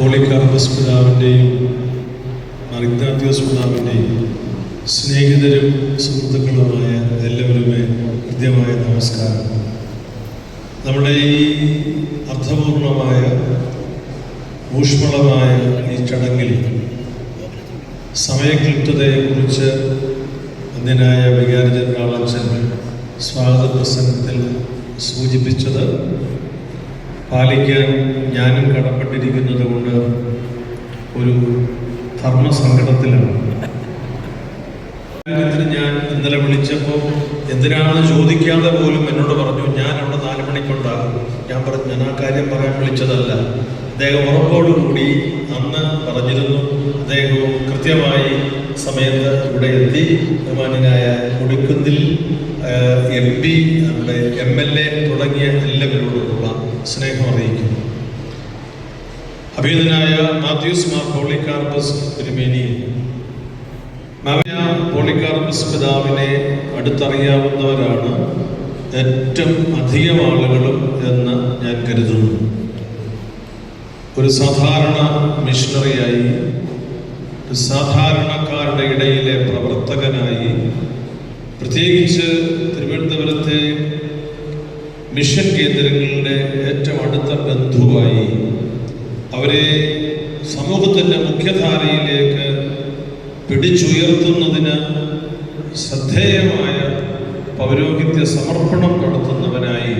പോളിക്കാർബസ് പിതാവിന്റെയും മറിഗ്നാത്യോസ് പിതാവിന്റെയും സ്നേഹിതരും സുഹൃത്തുക്കളുമായ എല്ലാവരുമേ ഹൃദ്യമായ നമസ്കാരം. നമ്മുടെ ഈ അർത്ഥപൂർണമായ ഊഷ്മളമായ ഈ ചടങ്ങിൽ സമയക്ലിപ്തതയെക്കുറിച്ച് അന്യനായ വികാരജൻ ജനറാളച്ചൻ സ്വാഗത പ്രസംഗത്തിൽ സൂചിപ്പിച്ചത് പാലിക്കാൻ ഞാനും കടപ്പെട്ടിരിക്കുന്നത് കൊണ്ട് ഒരു ധർമ്മസങ്കടത്തിലാണ്. ഞാൻ ഇന്നലെ വിളിച്ചപ്പോൾ എന്തിനാണെന്ന് ചോദിക്കാതെ പോലും എന്നോട് പറഞ്ഞു ഞാൻ അവിടെ നാല് മണിക്കുണ്ടാകും. ഞാൻ പറഞ്ഞു ഞാൻ ആ കാര്യം പറയാൻ വിളിച്ചതല്ല. അദ്ദേഹം ഉറപ്പോടുകൂടി അന്ന് പറഞ്ഞിരുന്നു അദ്ദേഹവും കൃത്യമായി സമയത്ത് ഇവിടെ എത്തി. ബഹുമാനായ കൊടിക്കുന്നിൽ എം പി നമ്മുടെ എം എൽ എ തുടങ്ങിയ എല്ലാവരോടുമുള്ള സ്നേഹം അറിയിക്കുന്നു. അഭിനന്ദനായ മാത്യൂസ് മാർ പോളിക്കാർപ്പസ് തിരുമേനി. മാവിയ പോളിക്കാർപ്പസ് പിതാവിനെ അടുത്തറിയാവുന്നവരാണ് ഏറ്റവും അധികം ആളുകളും എന്ന് ഞാൻ കരുതുന്നു. ഒരു സാധാരണ മിഷണറിയായി ഒരു സാധാരണക്കാരുടെ ഇടയിലെ പ്രവർത്തകനായി പ്രത്യേകിച്ച് തിരുവനന്തപുരത്തെ മിഷൻ കേന്ദ്രങ്ങളുടെ ഏറ്റവും അടുത്ത ബന്ധുവായി അവരെ സമൂഹത്തിന്റെ മുഖ്യധാരയിലേക്ക് പിടിച്ചുയർത്തുന്നതിന് ശ്രദ്ധേയമായ പൗരോഹിത്യ സമർപ്പണം നടത്തുന്നവനായി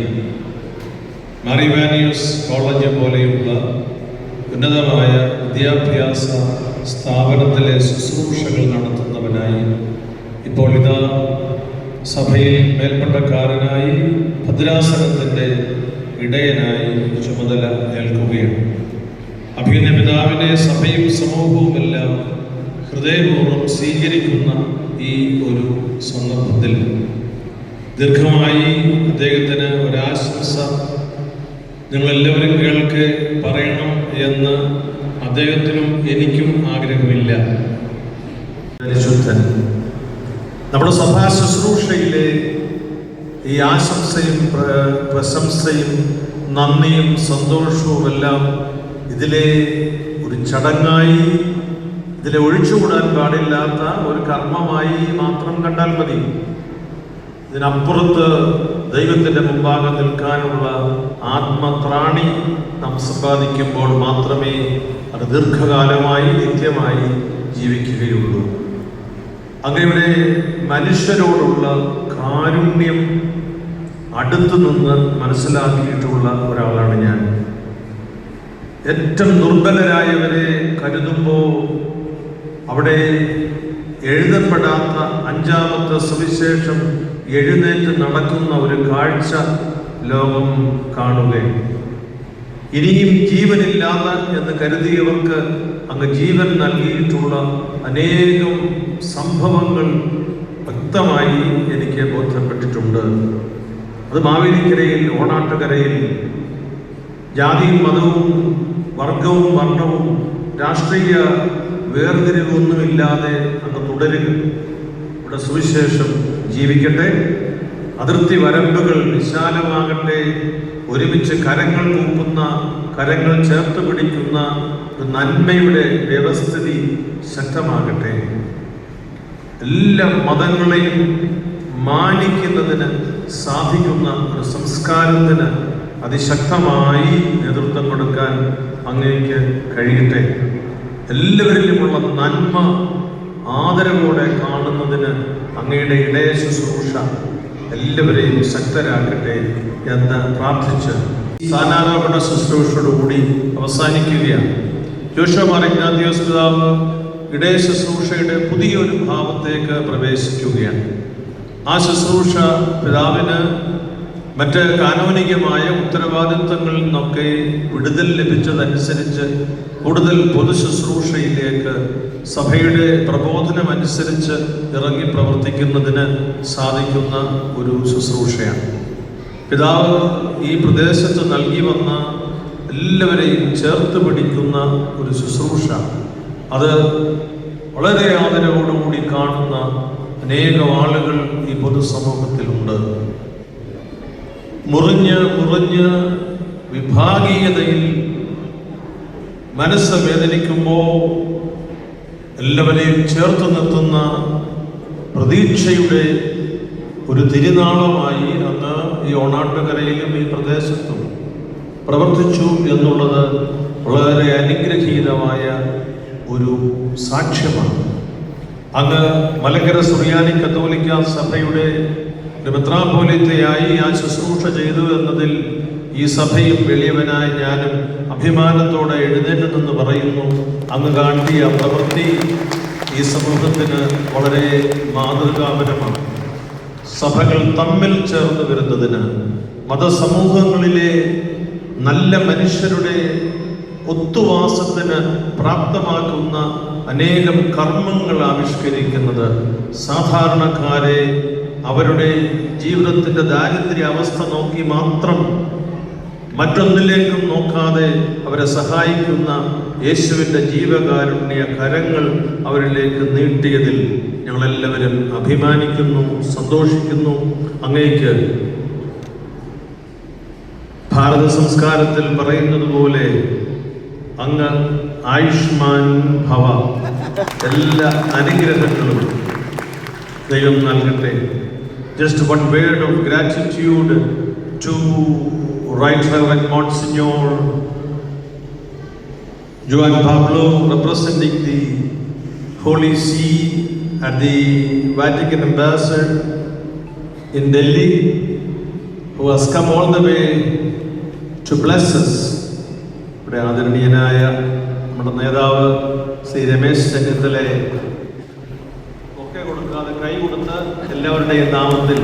മാറിവാനിയൂസ് കോളേജ് പോലെയുള്ള ഉന്നതമായ വിദ്യാഭ്യാസ സ്ഥാപനത്തിലെ ശുശ്രൂഷകൾ നടത്തുന്നവനായി ഇപ്പോൾ ഇതാ സഭയിൽ മേൽപ്പട്ടക്കാരനായി ഭദ്രാസനത്തിന്റെ ഇടയനായി ചുമതല ഏൽക്കുകയാണ്. അഭിനയ പിതാവിനെ സഭയും സമൂഹവും എല്ലാം ഹൃദയപൂർവം സ്വീകരിക്കുന്ന ഈ ഒരു സന്ദർഭത്തിൽ ദീർഘമായി അദ്ദേഹത്തിന് ഒരാശംസ നിങ്ങളെല്ലാവരും കേൾക്ക് പറയണം എന്ന് അദ്ദേഹത്തിനും എനിക്കും ആഗ്രഹമില്ല. പരിശുദ്ധൻ നമ്മുടെ സഭാ ശുശ്രൂഷയിലെ ഈ ആശംസയും പ്ര- പ്രശംസയും നന്ദിയും സന്തോഷവും എല്ലാം ഇതിലെ ഒരു ചടങ്ങായി ഇതിലെ ഒഴിച്ചുകൂടാൻ പാടില്ലാത്ത ഒരു കർമ്മമായി മാത്രം കണ്ടാൽ മതി. ഇതിനപ്പുറത്ത് ദൈവത്തിന്റെ മുമ്പാകെ നിൽക്കാനുള്ള ആത്മത്രാണി നാം സമ്പാദിക്കുമ്പോൾ മാത്രമേ അത് ദീർഘകാലമായി നിത്യമായി ജീവിക്കുകയുള്ളൂ. അങ്ങയുടെ മനുഷ്യരോടുള്ള കാരുണ്യം അടുത്തു നിന്ന് മനസ്സിലാക്കിയിട്ടുള്ള ഒരാളാണ് ഞാൻ. ഏറ്റവും ദുർബലരായവരെ കരുതുമ്പോൾ അവിടെ എഴുതപ്പെടാത്ത അഞ്ചാമത്തെ സുവിശേഷം എഴുന്നേറ്റ് നടക്കുന്ന ഒരു കാഴ്ച ലോകം കാണുകയും ഇനിയും ജീവനില്ലാത്ത എന്ന് കരുതിയവർക്ക് അങ്ങ് ജീവൻ നൽകിയിട്ടുള്ള അനേകം സംഭവങ്ങൾ വ്യക്തമായി എനിക്ക് ബോധ്യപ്പെട്ടിട്ടുണ്ട്. അത് മാവേലിക്കരയിൽ ഓണാട്ടുകരയിൽ ജാതിയും മതവും വർഗവും വർണവും രാഷ്ട്രീയ വേർതിരിവൊന്നുമില്ലാതെ അങ്ങ് തുടരുക. ഇവിടെ സുവിശേഷം ജീവിക്കട്ടെ. അതിർത്തി വരമ്പുകൾ വിശാലമാകട്ടെ. ഒരുമിച്ച് കരങ്ങൾ കൂപ്പുന്ന കരങ്ങൾ ചേർത്ത് പിടിക്കുന്ന നന്മയുടെ വ്യവസ്ഥിതി ശക്തമാകട്ടെ. എല്ലാ മതങ്ങളെയും മാനിക്കുന്നതിന് സാധിക്കുന്ന ഒരു സംസ്കാരത്തിന് അതിശക്തമായി നേതൃത്വം കൊടുക്കാൻ അങ്ങേക്ക് കഴിയട്ടെ. എല്ലാവരിലുമുള്ള നന്മ ആദരവോടെ കാണുന്നതിന് അങ്ങയുടെ ഇടയ ശുശ്രൂഷ എല്ലാവരെയും ശക്തരാക്കട്ടെ എന്ന് പ്രാർത്ഥിച്ച് സ്ഥാനാരോപണ ശുശ്രൂഷയോടുകൂടി അവസാനിക്കുകയാണ്. ജോഷമാർ ഇഗ്നാത്തിയോസ് പിതാവ് ഇടയ ശുശ്രൂഷയുടെ പുതിയൊരു ഭാവത്തേക്ക് പ്രവേശിക്കുകയാണ്. ആ ശുശ്രൂഷ പിതാവിന് മറ്റ് കാനോനികമായ ഉത്തരവാദിത്വങ്ങളിൽ നിന്നൊക്കെ വിടുതൽ ലഭിച്ചതനുസരിച്ച് കൂടുതൽ പൊതു ശുശ്രൂഷയിലേക്ക് സഭയുടെ പ്രബോധനമനുസരിച്ച് ഇറങ്ങി പ്രവർത്തിക്കുന്നതിന് സാധിക്കുന്ന ഒരു ശുശ്രൂഷയാണ്. പിതാവ് ഈ പ്രദേശത്ത് നൽകി വന്ന എല്ലാവരെയും ചേർത്ത് പിടിക്കുന്ന ഒരു ശുശ്രൂഷ. അത് വളരെ ആദരവോടുകൂടി കാണുന്ന അനേകം ആളുകൾ ഈ പൊതുസമൂഹത്തിലുണ്ട്. മുറിഞ്ഞ് മുറിഞ്ഞ് വിഭാഗീയതയിൽ മനസ്സ് വേദനിക്കുമ്പോൾ എല്ലാവരെയും ചേർത്ത് നിർത്തുന്ന പ്രതീക്ഷയുടെ ഒരു തിരുനാളമായി അന്ന് ഈ ഓണാട്ടുകരയിലും ഈ പ്രദേശത്തും പ്രവർത്തിച്ചു എന്നുള്ളത് വളരെ അനുഗ്രഹീതമായ ഒരു സാക്ഷ്യമാണ്. അങ്ങ് മലങ്കര സുറിയാനി കത്തോലിക്ക സഭയുടെ മെത്രാപോലിത്തയായി ആ ശുശ്രൂഷ ചെയ്തു എന്നതിൽ ഈ സഭയും വലിയവനായ ഞാനും അഭിമാനത്തോടെ എഴുന്നേറ്റതെന്ന് പറയുന്നു. അങ്ങ് കാട്ടിയ പ്രവൃത്തി ഈ സമൂഹത്തിന് വളരെ മാതൃകാപരമാണ്. സഭകൾ തമ്മിൽ ചേർന്ന് വരുന്നതിന് മതസമൂഹങ്ങളിലെ നല്ല മനുഷ്യരുടെ ഒത്തുവാസത്തിന് പ്രാപ്തമാക്കുന്ന അനേകം കർമ്മങ്ങൾ ആവിഷ്കരിക്കുന്നത് സാധാരണക്കാരെ അവരുടെ ജീവിതത്തിന്റെ ദാരിദ്ര്യ അവസ്ഥ നോക്കി മാത്രം മറ്റൊന്നിലേക്കും നോക്കാതെ അവരെ സഹായിക്കുന്ന യേശുവിന്റെ ജീവകാരുണ്യ കരങ്ങൾ അവരിലേക്ക് നീട്ടിയതിൽ ഞങ്ങളെല്ലാവരും അഭിമാനിക്കുന്നു സന്തോഷിക്കുന്നു. അങ്ങേക്ക് ഭാരത സംസ്കാരത്തിൽ പറയുന്നത് പോലെ അങ്ങ് ആയുഷ്മാൻ ഭവ. എല്ലാ അനുഗ്രഹങ്ങളും. ദൈവം നൽകട്ടെ just one word of gratitude to right reverend monsignor Juan Pablo representing the Holy See at the Vatican Ambassador in Delhi, who has come all the way to bless us. ഇവിടെ ആദരണീയനായ നമ്മുടെ നേതാവ് ശ്രീ രമേശ് ചെന്നിത്തലെ എല്ലാവരുടെയും നാമത്തിൽ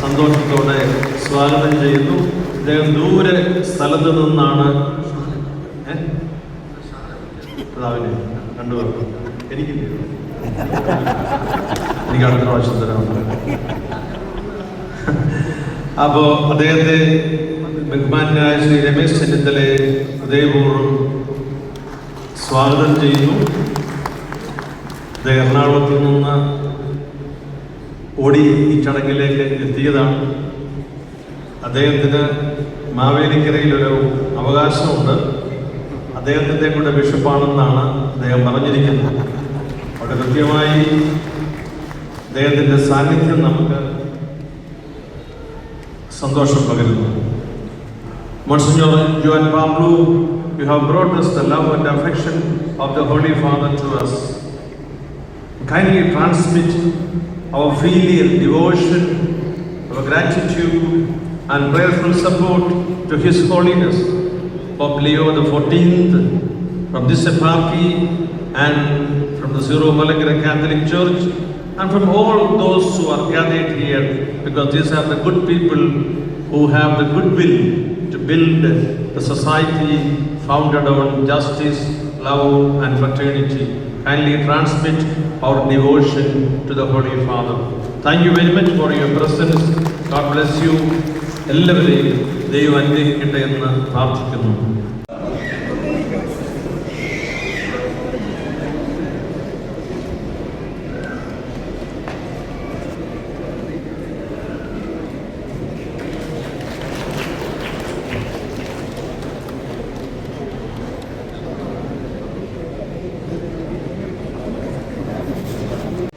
സന്തോഷത്തോടെ സ്വാഗതം ചെയ്യുന്നു. അദ്ദേഹം ദൂരെ സ്ഥലത്ത് നിന്നാണ്. രണ്ടുപേർക്കും എനിക്കില്ല എനിക്ക് അടുത്ത പ്രാവശ്യം തരാം അപ്പോ അദ്ദേഹത്തെ ബഹുമാനായ ശ്രീ രമേശ് ചെന്നിത്തലെ ഹൃദയപൂർവം സ്വാഗതം ചെയ്യുന്നു. എറണാകുളത്ത് നിന്ന് ഓടി ഈ ചടങ്ങിലേക്ക് എത്തിയതാണ്. അദ്ദേഹത്തിന് മാവേലിക്കരയിൽ ഒരു അവകാശമുണ്ട്. അദ്ദേഹത്തിന്റെ കൂടെ ബിഷപ്പാണെന്നാണ് അദ്ദേഹം പറഞ്ഞിരിക്കുന്നത്. അവിടെ കൃത്യമായി അദ്ദേഹത്തിന്റെ സാന്നിധ്യം നമുക്ക് സന്തോഷം പകരുന്നു. Monsignor Juan Pablo, you have brought us the love and affection of the Holy Father to us. Our filial devotion, our gratitude, and prayerful support to His Holiness Pope Leo XIV from this eparchy and from the Zero Malankara Catholic Church and from all those who are gathered here because these are the good people who have the goodwill to build the society founded on justice, love and fraternity. Kindly transmit our devotion to the Holy Father. Thank you very much for your presence. God bless you. എല്ലാവരെയും ദൈവം അനുഗ്രഹിക്കട്ടെ എന്ന് പ്രാർത്ഥിക്കുന്നു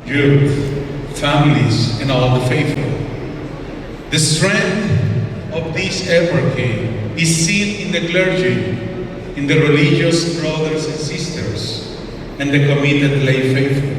youth, families, and all the faithful. The strength of this eparchy is seen in the clergy, in the religious brothers and sisters, and the committed lay faithful.